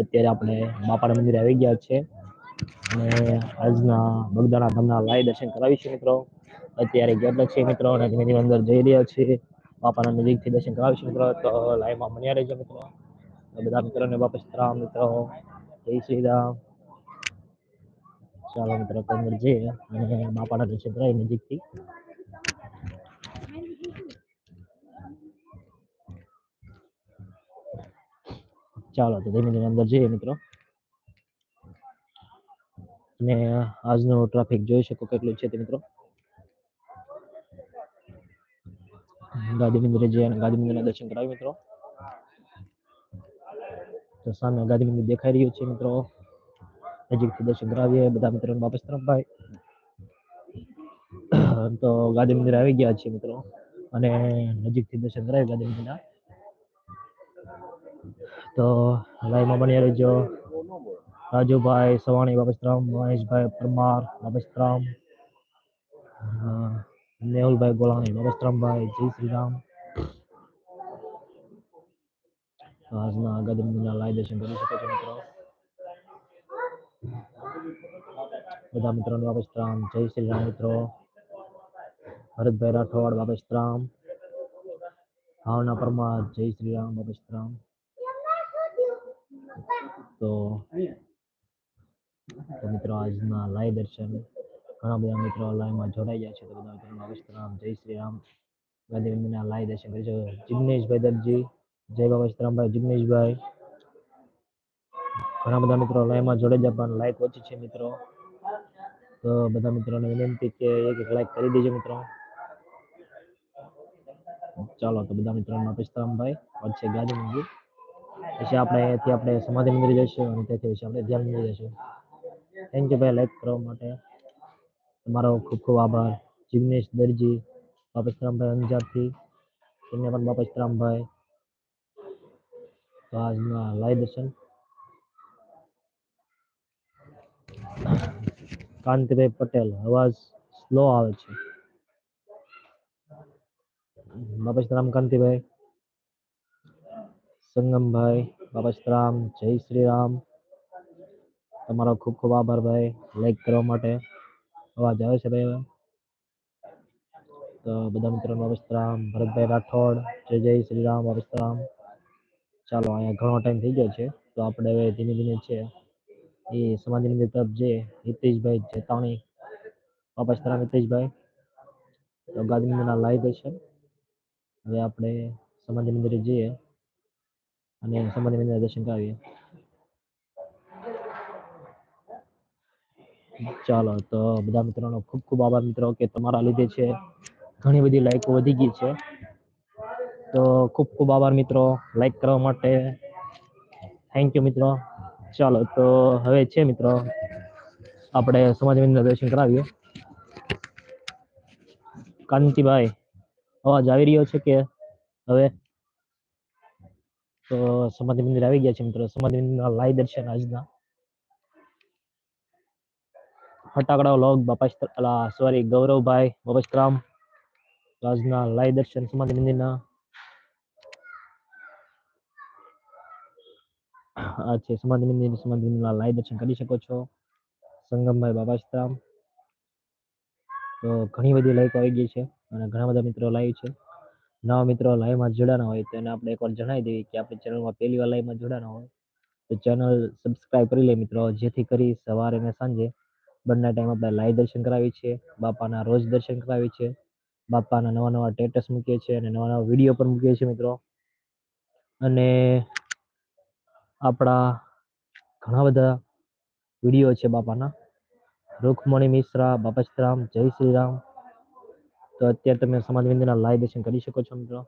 અત્યારે આપણે બાપાના મંદિરે આવી ગયા છે. અને આજના બગદાણા ધામના લાઈવ દર્શન કરાવીશું મિત્રો. અત્યારે ગેટ છે મિત્રો અને અંદર જઈ રહ્યા છે. બાપાના નજીકથી દર્શન કરાવીશું મિત્રો. તો લાઈવમાં બન્યા રહેજો મિત્રો. બધા મિત્રોને વાપસ રામ મિત્રો. જય શ્રી રામ. ચાલો મિત્રો કોંગ્રેસ જઈએ અને બાપાના દર્શન કરાવી નજીકથી. ચાલો તો ધીમે ધીમે અંદર જઈએ મિત્રો. અને આજનો ટ્રાફિક જોઈ શકો કેટલું છે તે મિત્રો. ગાંધી મંદિરે જઈએ અને ગાંધી દર્શન કરાવી મિત્રો. તો સામે ગાંધી મંદિર દેખાઈ રહ્યું છે મિત્રો. નજીકથી દર્શન કરાવીએ બધા મિત્રોને વાપસ તરફભાઈ તો ગાંધી મંદિર આવી ગયા છે મિત્રો. અને નજીકથી દર્શન કરાવી ગાંધી મંદિરના. તો લાઈવમાં બની રહેજો રાજુભાઈ સવાણી બાબસ્તરામ મહેશભાઈ પરમાર બાબસ્તરામ મેહુલભાઈ ગોલાણી બાબસ્તરામભાઈ જય શ્રી રામ આજના ગદમના લાઈવ દર્શન કરી શકો છો મિત્રો. બધા મિત્રોને બાબસ્તરામ જય શ્રી રામ મિત્રો. ભરતભાઈ રાઠોડ બાબસ્તરામ ભાવના પરમાર, જય શ્રી રામ બાબસ્તરામ તો તો મિત્રો આજના લાઈવ દર્શન ઘણા બધા મિત્રો લાઈવમાં જોડાઈ ગયા છે. તો બધા મિત્રોને બાબસ્તરામ જય શ્રી રામ. ગાંધી લાઈવ દર્શન કરી શકો જિગ્નેશભાઈ દરજી, જય બાબસ્તરામભાઈ જિગ્નેશભાઈ. ઘણા બધા મિત્રો લાઈવમાં જોડાઈ જાય પણ લાઈક ઓછી છે મિત્રો. તો બધા મિત્રોને વિનંતી કે એક એક લાઈક કરી દેજો મિત્રો. ચાલો તો બધા મિત્રોને બાબસ્તરામભાઈ વચ્ચે ગાંધીનગર. પછી આપણે અહીંયાથી આપણે સમાધિ મંદિર જઈશું અને ત્યાંથી પછી આપણે ધ્યાન મંદિર જઈશું. થેન્ક યુ ભાઈ લાઈક કરવા માટે. તમારો ખૂબ ખૂબ આભાર. જિગ્નેશ દરજી બાપસ્તરામભાઈ અંજારથી તેમને પણ બાપસ્તરામભાઈ તો આજના લાઈવ દર્શન. કાંતિભાઈ પટેલ, અવાજ સ્લો આવે છે. બાપસ્તરામ કાંતિભાઈ. સંગમભાઈ બાપસ્તરામ જય શ્રી રામ તમારો ખૂબ ખૂબ આભાર ભાઈ લાઈક કરવા માટે. અવાજ આવે છે ભાઈ તો બધા મિત્રોનો બાપસ્તરામ ભરતભાઈ રાઠોડ, જય જય શ્રી રામ બાપસ્તરામ ચાલો, અહીંયા ઘણો ટાઈમ થઈ ગયો છે. તો આપણે હવે ધીમે ધીમે છે એ સમાજની અંદર તરફ જે હિતેશભાઈ જેતાણી બાપસ્તરામ હિતેશભાઈ. તો ગાંધીનગરના લાઈવ દર્શન હવે આપણે સમાજની અંદર જઈએ. અને મંદિરના દર્શન કરાવીએ. ચાલો, તો બધા મિત્રોનો ખૂબ ખૂબ આભાર મિત્રો કે તમારા લીધે છે ઘણી બધી લાઈકો વધી ગઈ છે. તો ખૂબ ખૂબ આભાર મિત્રો, લાઈક કરવા માટે. થેન્ક યુ મિત્રો. ચાલો, તો હવે છે મિત્રો, આપણે સમાજ મંદિરના દર્શન કરાવીએ. કાંતિભાઈ, અવાજ આવી રહ્યો છે કે હવે? તો સમાધિ મંદિર આવી ગયા છે મિત્રો. સમાધિ મંદિરના લાઈ દર્શન આજના. ફટાકડા લોગ, બાપા સોરી ગૌરવભાઈ બાપસ્તરામ આજના લાઈ દર્શન સમાધિ મંદિરના. આ છે સમાધિ મંદિર. સમાધિ મંદિરના લાઈ દર્શન કરી શકો છો. સંગમભાઈ બાપાશ્રામ તો ઘણી બધી લાઈક આવી ગઈ છે અને ઘણા બધા મિત્રો લાઈવ છે. નવા મિત્રો લાઈવમાં જોડાના હોય તો એને આપણે એકવાર જણાવી દઈએ કે આપણી ચેનલમાં પહેલી વાર લાઈવમાં જોડાના હોય તો ચેનલ સબસ્ક્રાઇબ કરી લે મિત્રો, જેથી કરી સવારે અને સાંજે બંને ટાઈમ આપણે લાઈવ દર્શન કરાવીએ છીએ, બાપાના રોજ દર્શન કરાવીએ છીએ, બાપાના નવા નવા સ્ટેટસ મૂકીએ છીએ અને નવા નવા વીડિયો પણ મૂકીએ છીએ મિત્રો. અને આપણા ઘણા બધા વીડિયો છે બાપાના. રૂખમણી મિશ્રા બાપસ્તરામ જય શ્રી રામ. તો અત્યારે તમે સમાજ મંદિરના લાઈવ દર્શન કરી શકો છો મિત્રો.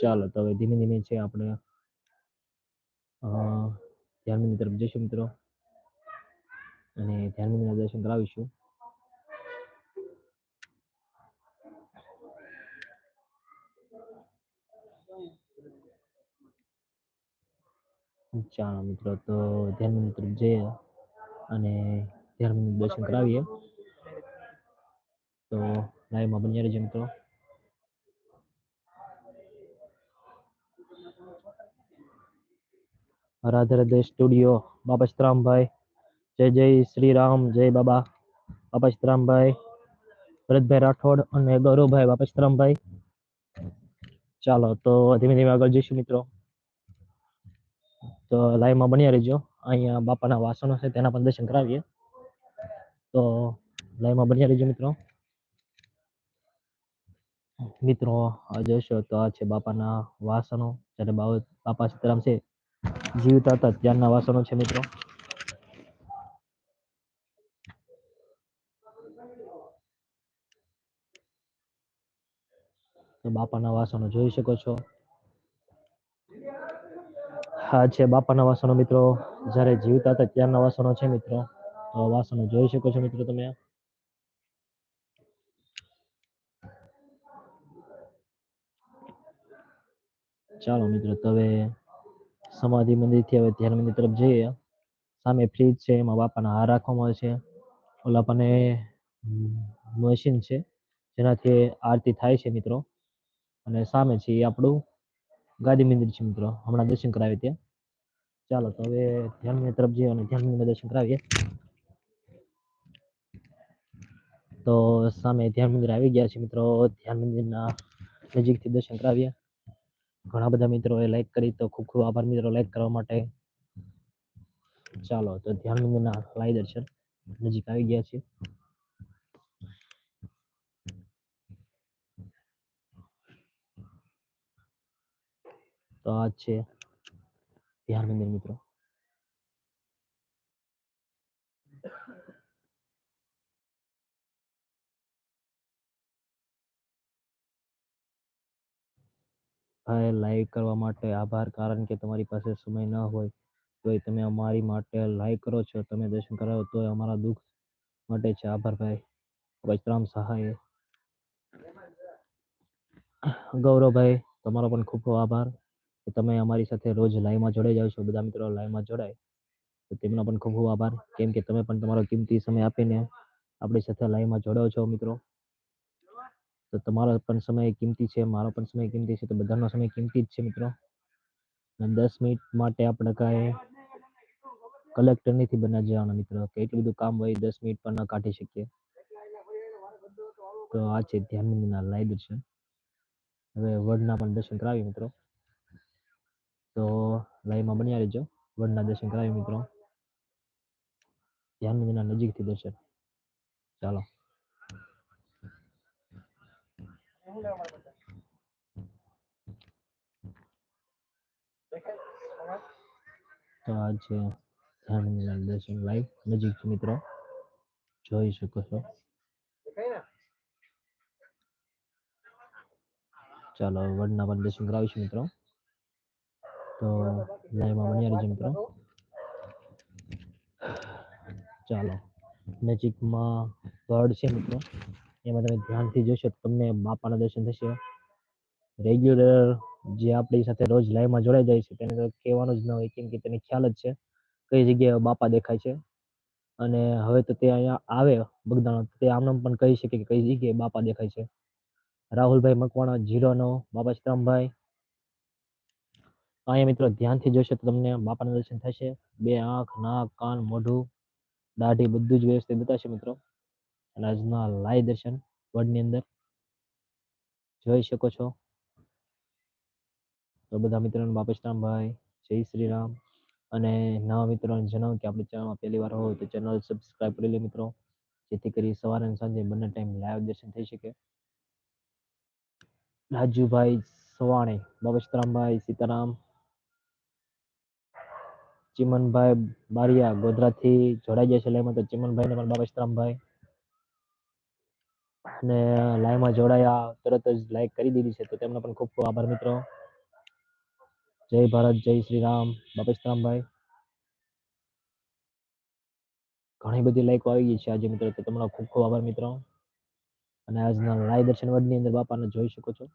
ચાલો તો હવે ધીમે ધીમે છે આપણે ધ્યાન તરફ જઈશું મિત્રો. અને ધ્યાન મંદિરના દર્શન કરાવીશું. ચાલો મિત્રો, તો ધ્યાન તરફ જઈએ અને ધ્યાન દર્શન કરાવીએ. તો લાઈવમાં બન્યા રહેજો મિત્રો રાધે રાધે સ્ટુડિયો બાપા સીતરામભાઈ જય જય શ્રી રામ જય બાબા બાપા સીતરામભાઈ ભરતભાઈ રાઠોડ અને ગૌરવભાઈ બાપા સીતરામભાઈ ચાલો તો ધીમે ધીમે આગળ જઈશું મિત્રો તો લાઈવમાં બન્યા રહેજો અહીંયા બાપાના વાસણો છે તેના પણ દર્શન કરાવીએ તો લાઈવમાં બન્યા રહેજો મિત્રો મિત્રો જોશો તો આ છે બાપાના વાસણો. જ્યારે બાપા સીતારામ છે, જીવતા હતા ત્યારના વાસણો છે મિત્રો. બાપાના વાસણો જોઈ શકો છો. હા, છે બાપાના વાસણો મિત્રો. જ્યારે જીવતા હતા ત્યારના વાસણો છે મિત્રો. તો વાસણો જોઈ શકો છો મિત્રો તમે. ચાલો મિત્રો, તો હવે સમાધિ મંદિરથી હવે ધ્યાન મંદિર તરફ જઈએ. સામે ફ્રીજ છે, એમાં બાપાના હાર રાખવામાં આવે છે. ઓલા પણ મશીન છે, જેનાથી આરતી થાય છે મિત્રો. અને સામે છે એ આપણું ગાદી મંદિર છે મિત્રો. હમણાં દર્શન કરાવી ત્યાં. ચાલો, તો હવે ધ્યાન મંદિર તરફ જઈએ અને ધ્યાન મંદિર દર્શન કરાવીએ. તો સામે ધ્યાન મંદિર આવી ગયા છે મિત્રો. ધ્યાન મંદિરના નજીકથી દર્શન કરાવીએ. ઘણા બધા મિત્રોએ લાઈક કરી તો ખૂબ ખૂબ આભાર મિત્રો લાઈક કરવા માટે. ચાલો તો ધ્યાન મંદિરના લાઈ દર્શન. નજીક આવી ગયા છે તો આ છે ધ્યાન મંદિર મિત્રો. ભાઈ લાઈક કરવા માટે આભાર. કારણ કે તમારી પાસે સમય ન હોય, તોય તમે અમારી માટે લાઈક કરો છો, તમે દર્શન કરાવો, તોય અમારા દુઃખ માટે છે. આભાર ભાઈ. વૈતરામ સહાય. ગૌરવભાઈ તમારો પણ ખૂબ ખૂબ આભાર. કે તમે અમારી સાથે રોજ લાઈવમાં જોડાઈ જાઓ છો, બધા મિત્રો લાઈવમાં જોડાય, તો તેમનો પણ ખૂબ ખૂબ આભાર. કેમ કે તમે પણ તમારો કિંમતી સમય આપીને આપણી સાથે લાઈવમાં જોડાઓ છો, મિત્રો. તો તમારો પણ સમય કિંમતી છે, મારો પણ સમય કિંમતી છે, તો બધાનો સમય કિંમતી જ છે, મિત્રો. દસ મિનિટ માટે આપણે કાંઈ કલેક્ટર નથી બના જવાના મિત્રો. કે એટલું બધું કામ હોય, દસ મિનિટ પણ ન કાઢી શકીએ. તો આ છે ધ્યાન મંદિરના લાઈવ દર્શન હવે વડના પણ દર્શન કરાવીએ, મિત્રો. તો લાઈવમાં બન્યા રહેજો. વડના દર્શન કરાવીએ, મિત્રો. ધ્યાન મંદિરના નજીકથી દર્શન. ચાલો. તો આ છે ધ્યાન દર્શન લાઈવ નજીક મિત્રો. જોઈ શકો છો. ચાલો વડના પણ દર્શન કરાવીશું મિત્રો. તો લાઈવમાં બની રહેજો મિત્રો. ચાલો. નજીકમાં ગઢ છે મિત્રો. એમાં તમે ધ્યાનથી જોશો તો તમને બાપાના દર્શન થશે. રેગ્યુલર જે આપણી સાથે રોજ લાઈવમાં જોડાઈ જાય છે, તેને તો કહેવાનું જ ન હોય, કેમ કે તેને ખ્યાલ જ છે કઈ જગ્યાએ બાપા દેખાય છે. અને હવે તો તે અહીંયા આવે, બગદાણા, તે આમનામ પણ કહી શકે કે કઈ જગ્યાએ બાપા દેખાય છે. રાહુલભાઈ મકવાણા જીરોનો બાપા સીતરામભાઈ અહીંયા મિત્રો ધ્યાનથી જોશો તો તમને બાપાના દર્શન થશે. બે આંખ, નાક, કાન, મોઢું, દાઢી બધું જ વ્યવસ્થિત બતાવશે મિત્રો. અને આજના લાઈવ દર્શનની અંદર. જોઈ શકો છો. તો બધા મિત્રોને બાપા સીતરામભાઈ જય શ્રી રામ અને નવા મિત્રોને જણાવું કે આપણી ચેનલમાં પહેલી વાર હોય તો ચેનલ સબસ્ક્રાઈબ કરી લે મિત્રો. જેથી કરી સવારે અને સાંજે બંને ટાઈમ લાઈવ દર્શન થઈ શકે. રાજુભાઈ સવાણી બાબા સીતારામ, ચિમનભાઈ બારિયા ગોધરાથી જોડાઈ ગયા છે લાઈવમાં તો ચિમનભાઈને પણ બાબા સીતરામભાઈ અને લાઈવમાં જોડાયા, તરત જ લાઈક કરી દીધી છે. તો તેમનો પણ ખૂબ ખૂબ આભાર, મિત્રો. જય ભારત, જય શ્રી રામ. બાબા સીતરામભાઈ ઘણી બધી લાઈકો આવી ગઈ છે આજે, મિત્રો. તો તમારો ખૂબ ખૂબ આભાર, મિત્રો. અને આજના લાઈવ દર્શન વડની અંદર બાપાને જોઈ શકો છો.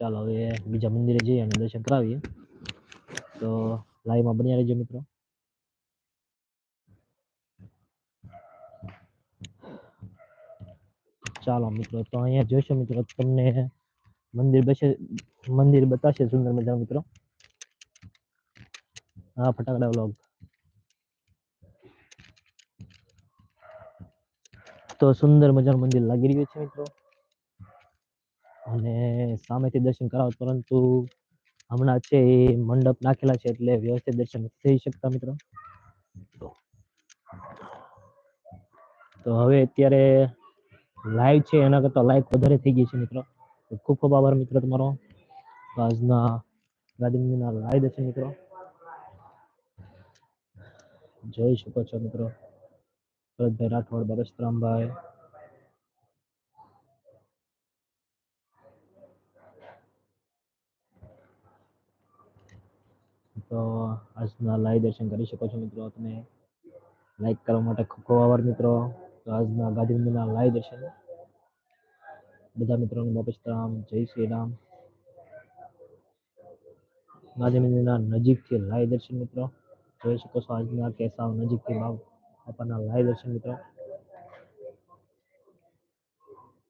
ચાલો હવે બીજા મંદિરે જઈએ અને દર્શન કરાવીએ. તો લાઈવમાં બન્યા રહેજો, મિત્રો. ચાલો મિત્રો, તો અહીંયા જોઈશો મિત્રો, તમને મંદિર બસે, મંદિર બતાવશે સુંદર મજાનું મિત્રો. હા, ફટાકડા વ્લોગ. તો સુંદર મજાનું મંદિર લાગી રહ્યું છે મિત્રો. અને સામેથી દર્શન કરાવો, પરંતુ હમણાં છે એ મંડપ નાખેલા છે, એટલે વ્યવસ્થિત દર્શન થઈ શકતા મિત્રો. તો હવે અત્યારે લાઈવ છે, એના કરતાં લાઈક વધારે થઈ ગઈ છે મિત્રો. ખૂબ ખૂબ આભાર મિત્રો તમારો. આજના ગાંધી મંદિરના લાઈવ છે મિત્રો. જોઈ શકો છો મિત્રો. ભરતભાઈ રાઠોડ બરસરામભાઈ તો આજના લાઈવ દર્શન કરી શકો છો મિત્રો તમે. લાઈક કરવા માટે ખૂબ ખૂબ આભાર મિત્રો. તો આજના ગાંધીનગરના લાઈવ દર્શન. બધા મિત્રોને બાપા રામ જય શ્રી રામ. ગાંધીનગરના નજીકથી લાઈવ દર્શન મિત્રો, જોઈ શકો છો આજના કેસાવ નજીકથી બાપ બાપાના લાઈવ દર્શન મિત્રો.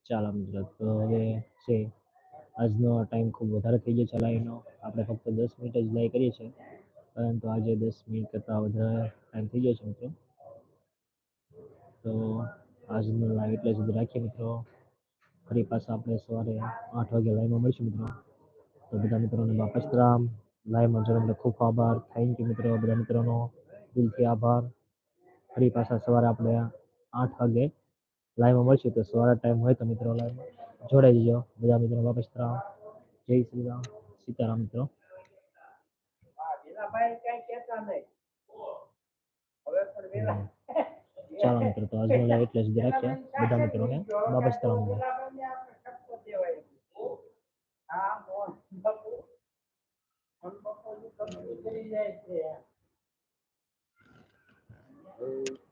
ચાલો મિત્રો, તો હવે છે આજનો ટાઈમ ખૂબ વધારે થઈ ગયો છે લાઈવનો. આપણે ફક્ત દસ મિનિટ જ લાઈવ કરીએ છીએ, પરંતુ આજે દસ મિનિટ કરતાં વધારે ટાઈમ થઈ ગયો છે મિત્રો. તો આજનો લાઈવ એટલે સુધી રાખીએ મિત્રો ફરી પાછા આપણે સવારે આઠ વાગે લાઈવમાં મળીશું મિત્રો તો બધા મિત્રોને વાપસ રામ લાઈવમાં જોડવા માટે ખૂબ આભાર થેન્ક યુ મિત્રો બધા મિત્રોનો દિલથી આભાર ફરી પાછા સવારે આપણે આઠ વાગે લાઈવમાં મળશું તો સવારે ટાઈમ હોય તો મિત્રો લાઈવમાં જોડાઈ જજો બધા મિત્રો વાપસ રામ જય શ્રી રામ સીતારામ મિત્રો ચાલો મિત્રો તો આજનો લાઈવ એટલે સુધી રાખ્યા બધા મિત્રોને વાપસ Thank હા